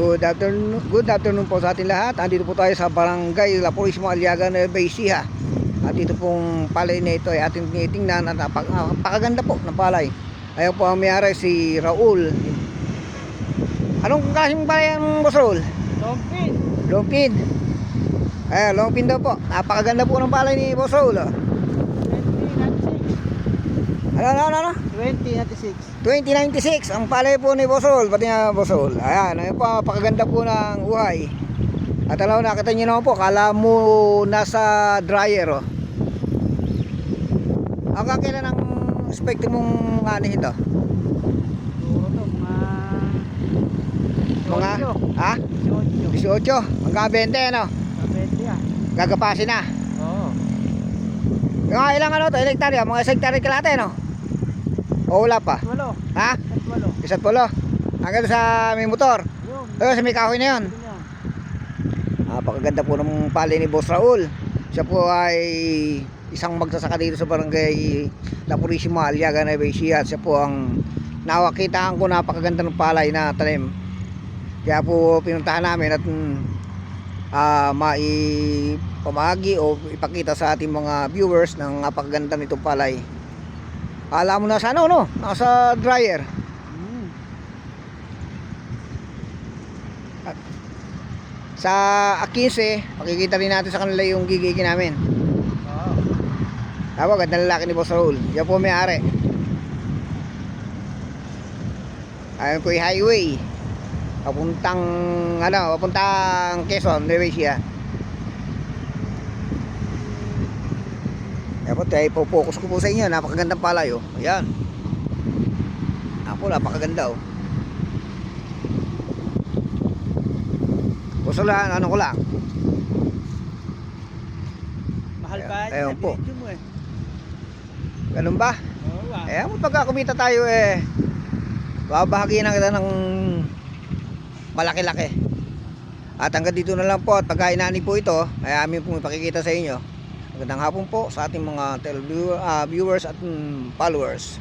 Good afternoon, good afternoon po sa ating lahat. Andito po tayo sa Barangay La Purismo Aliaga Nueva Ecija. At ito pong palay na ito ay ating tinitingnan at napaka- napakaganda po ng palay. Ayaw po ang mayari si Raul. Anong klaseng palay ang boss Raul? Lompin. Longpin. Ayan, longpin daw po. Napakaganda po ng palay ni boss Raul. oh. 2096. Ano, ano, ano, ano? 2096. 2096 ang palay po ni Bosol pati nga Bosol ayan ayun po napakaganda po ng uhay. At alam nakita nyo naman po kala mo nasa dryer oh. Ang kakailan ang expect mong ano ito? Siguro to, mga... mga ha? 18. 18 hanggang 20 ano? Kapete ah. gagapasin na. Oo. mga ilang ano to hektarya mga hektarya kalate no o wala pa Walo. ha At walo. isa't pulo hanggang sa may motor Yun. ayun sa may kahoy na yun. Napakaganda po ng pali ni Boss Raul. Siya po ay isang magsasaka dito sa barangay La Purisima, Aliaga, Nueva Ecija. Siya po ang nawakitaan ko napakaganda ng palay na tanim. Kaya po pinuntahan namin at mm, ah, maipamagi o ipakita sa ating mga viewers ng napakaganda nitong palay. Alam mo na sa ano, no? Nasa dryer. Mm. Sa A15, makikita rin natin sa kanila yung gigigin namin. Tama, ganda ng lalaki ni Boss Raul. Yan po may ari. Ayun po yung highway. Papuntang, ano, papuntang Quezon, Nueva Ecija. Po, tayo po focus ko po sa inyo. Napakagandang palay, oh. Ayan. Ako, napakaganda, oh. Gusto lang, ano ko lang. Mahal ba? Ayun po. mo eh. Ganun ba? Oo ah. Eh, kung pagka kumita tayo eh, babahagi na kita ng malaki-laki. At hanggang dito na lang po at pagka inani po ito, ay amin pong ipakikita sa inyo. Magandang hapon po sa ating mga tele- ah, viewers at mm, followers.